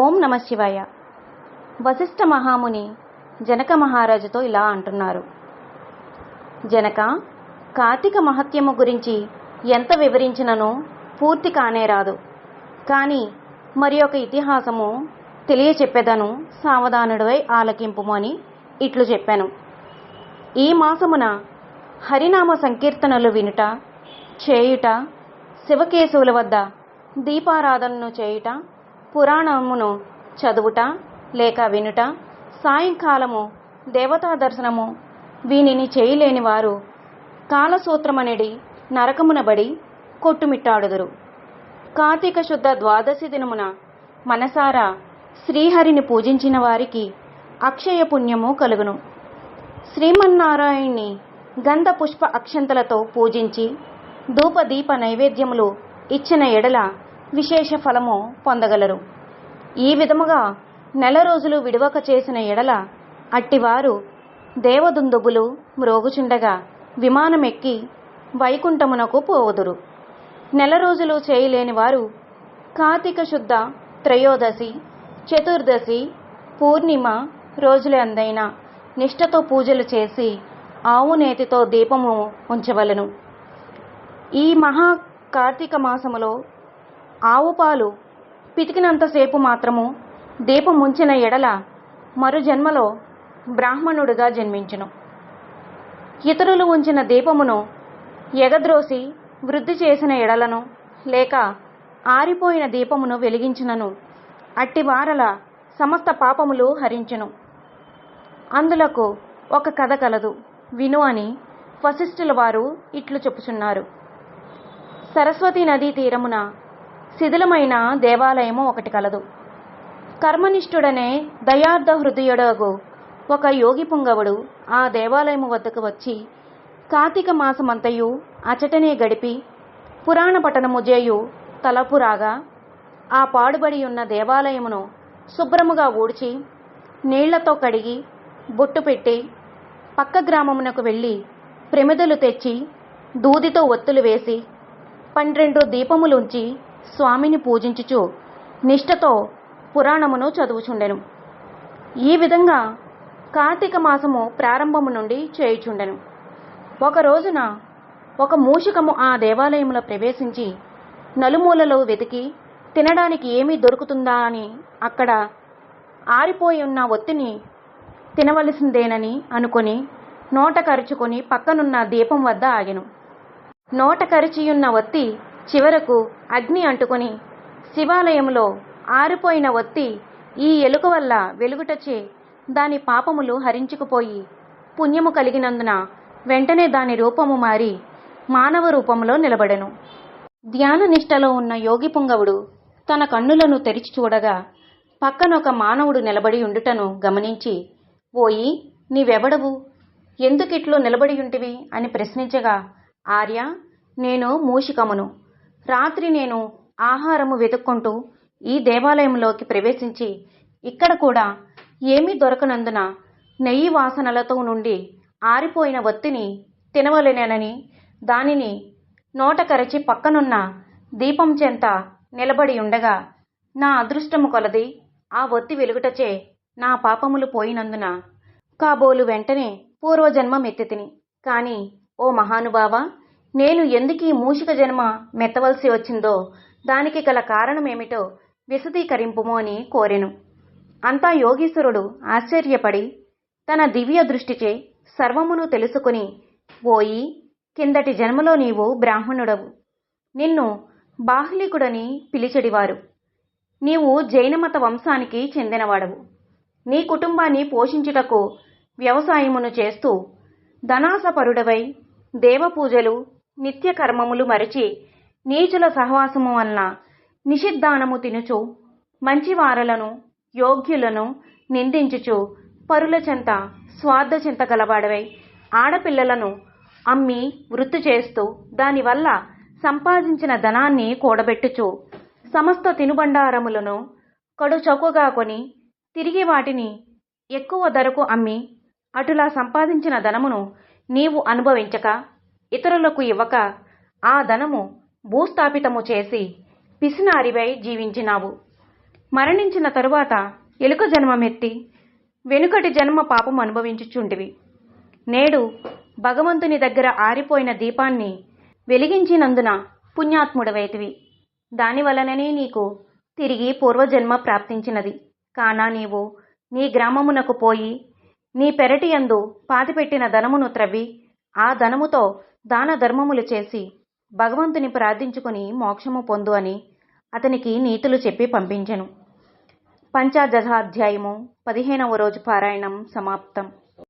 ఓం నమ శివాయ. వశిష్ఠ మహాముని జనక మహారాజుతో ఇలా అంటున్నారు. జనక కార్తీక మహత్యము గురించి ఎంత వివరించినను పూర్తి కానే రాదు. కానీ మరి ఒక ఇతిహాసము తెలియచెప్పెదను సావధానుడవై ఆలకింపుము అని ఇట్లు చెప్పాను. ఈ మాసమున హరినామ సంకీర్తనలు వినుట చేయుట శివకేశవుల వద్ద దీపారాధనను చేయుట పురాణమును చదువుట లేక వినుట సాయంకాలము దేవతా దర్శనము వీనిని చేయలేని వారు కాలసూత్రమనిడి నరకమునబడి కొట్టుమిట్టాడుదురు. కార్తీక శుద్ధ ద్వాదశి దినమున మనసారా శ్రీహరిని పూజించిన వారికి అక్షయ పుణ్యము కలుగును. శ్రీమన్నారాయణ్ణి గంధ పుష్ప అక్షంతలతో పూజించి ధూపదీప నైవేద్యములు ఇచ్చిన ఎడల విశేష ఫలము పొందగలరు. ఈ విధముగా నెల రోజులు విడువక చేసిన ఎడల అట్టివారు దేవదుందుబులు మ్రోగుచుండగా విమానమెక్కి వైకుంఠమునకు పోవుదురు. నెల రోజులు చేయలేని వారు కార్తీక శుద్ధ త్రయోదశి చతుర్దశి పూర్ణిమ రోజులందైన నిష్ఠతో పూజలు చేసి ఆవు నేతితో దీపము ఉంచవలను. ఈ మహా కార్తీక మాసములో ఆవు పాలు పితికినంతసేపు మాత్రము దీపం ఉంచిన ఎడల మరు జన్మలో బ్రాహ్మణుడుగా జన్మించును. ఇతరులు ఉంచిన దీపమును ఎగద్రోసి వృద్ధి చేసిన ఎడలను లేక ఆరిపోయిన దీపమును వెలిగించినను అట్టి వారల సమస్త పాపములు హరించును. అందులకు ఒక కథ కలదు. విను అని వశిష్ఠుల వారు ఇట్లు చెప్పుచున్నారు. సరస్వతి నదీ తీరమున శిథిలమైన దేవాలయము ఒకటి కలదు. కర్మనిష్ఠుడనే దయార్థ హృదయుడగు ఒక యోగి పుంగవుడు ఆ దేవాలయము వద్దకు వచ్చి కార్తీక మాసమంతయు అచటనే గడిపి పురాణ పట్టణముజేయు చేయు తలపు రాగా ఆ పాడుబడి ఉన్న దేవాలయమును శుభ్రముగా ఊడ్చి నీళ్ళతో కడిగి బొట్టు పెట్టి పక్క గ్రామమునకు వెళ్ళి ప్రమిదలు తెచ్చి దూదితో ఒత్తులు వేసి పన్నెండు దీపములుంచి స్వామిని పూజించుచు నిష్ఠతో పురాణమును చదువుచుండెను. ఈ విధంగా కార్తీక మాసము ప్రారంభము నుండి చేయుచుండెను. ఒక రోజున ఒక మూషికము ఆ దేవాలయంలో ప్రవేశించి నలుమూలలో వెతికి తినడానికి ఏమీ దొరుకుతుందా అని అక్కడ ఆరిపోయి ఉన్న ఒత్తిని తినవలసిందేనని అనుకొని నోట కరుచుకొని పక్కనున్న దీపం వద్ద ఆగెను. నోట కరిచియున్న ఒత్తి చివరకు అగ్ని అంటుకొని శివాలయంలో ఆరిపోయిన ఒత్తి ఈ ఎలుక వల్ల వెలుగుటచే దాని పాపములు హరించుకుపోయి పుణ్యము కలిగినందున వెంటనే దాని రూపము మారి మానవ రూపంలో నిలబడెను. ధ్యాన నిష్టలో ఉన్న యోగి పుంగవుడు తన కన్నులను తెరిచి చూడగా పక్కనొక మానవుడు నిలబడి ఉండుటను గమనించి ఓయి నీవెవడవు? ఎందుకిట్లు నిలబడియుంటివి అని ప్రశ్నించగా ఆర్య నేను మూషికమును. రాత్రి నేను ఆహారము వెతుక్కుంటూ ఈ దేవాలయంలోకి ప్రవేశించి ఇక్కడ కూడా ఏమీ దొరకనందున నెయ్యి వాసనలతో నుండి ఆరిపోయిన ఒత్తిని తినవలెనని దానిని నోట కరచి పక్కనున్న దీపం చెంత నిలబడి ఉండగా నా అదృష్టము కొలది ఆ ఒత్తి వెలుగుటచే నా పాపములు పోయినందున కాబోలు వెంటనే పూర్వజన్మ మెత్తితిని కాని ఓ మహానుభావ నేను ఎందుకీ మూషిక జన్మ మెత్తవలసి వచ్చిందో దానికి గల కారణమేమిటో విశదీకరింపుము అని కోరెను. అంతా యోగీశ్వరుడు ఆశ్చర్యపడి తన దివ్య దృష్టిచే సర్వమును తెలుసుకుని ఓయి కిందటి జన్మలో నీవు బ్రాహ్మణుడవు. నిన్ను బాహ్లికుడని పిలిచెడివారు. నీవు జైనమత వంశానికి చెందినవాడవు. నీ కుటుంబాన్ని పోషించుటకు వ్యవసాయమును చేస్తూ ధనాసపరుడవై దేవపూజలు నిత్య కర్మములు మరిచి నీచుల సహవాసము వలన నిషిద్ధానము తినుచు మంచివారలను యోగ్యులను నిందించుచు పరుల చెంత స్వార్థ చింత గలవాడవై ఆడపిల్లలను అమ్మి వృత్తి చేస్తూ దానివల్ల సంపాదించిన ధనాన్ని కూడబెట్టుచు సమస్త తినుబండారములను కడు చౌకగా కొని తిరిగి వాటిని ఎక్కువ ధరకు అమ్మి అటులా సంపాదించిన ధనమును నీవు అనుభవించక ఇతరులకు ఇవ్వక ఆ ధనము భూస్థాపితము చేసి పిసినారివై జీవించినావు. మరణించిన తరువాత ఎలుక జన్మమెత్తి వెనుకటి జన్మ పాపం అనుభవించుచుంటివి నేడు భగవంతుని దగ్గర ఆరిపోయిన దీపాన్ని వెలిగించినందున పుణ్యాత్ముడవైతివి. దానివలననే నీకు తిరిగి పూర్వజన్మ ప్రాప్తించినది. కానా నీవు నీ గ్రామమునకు పోయి నీ పెరటియందు పాతిపెట్టిన ధనమును త్రవ్వి ఆ ధనముతో దాన ధర్మములు చేసి భగవంతుని ప్రార్థించుకుని మోక్షము పొందు అని అతనికి నీతులు చెప్పి పంపించెను. పంచాదశాధ్యాయము పదిహేనవ రోజు పారాయణం సమాప్తం.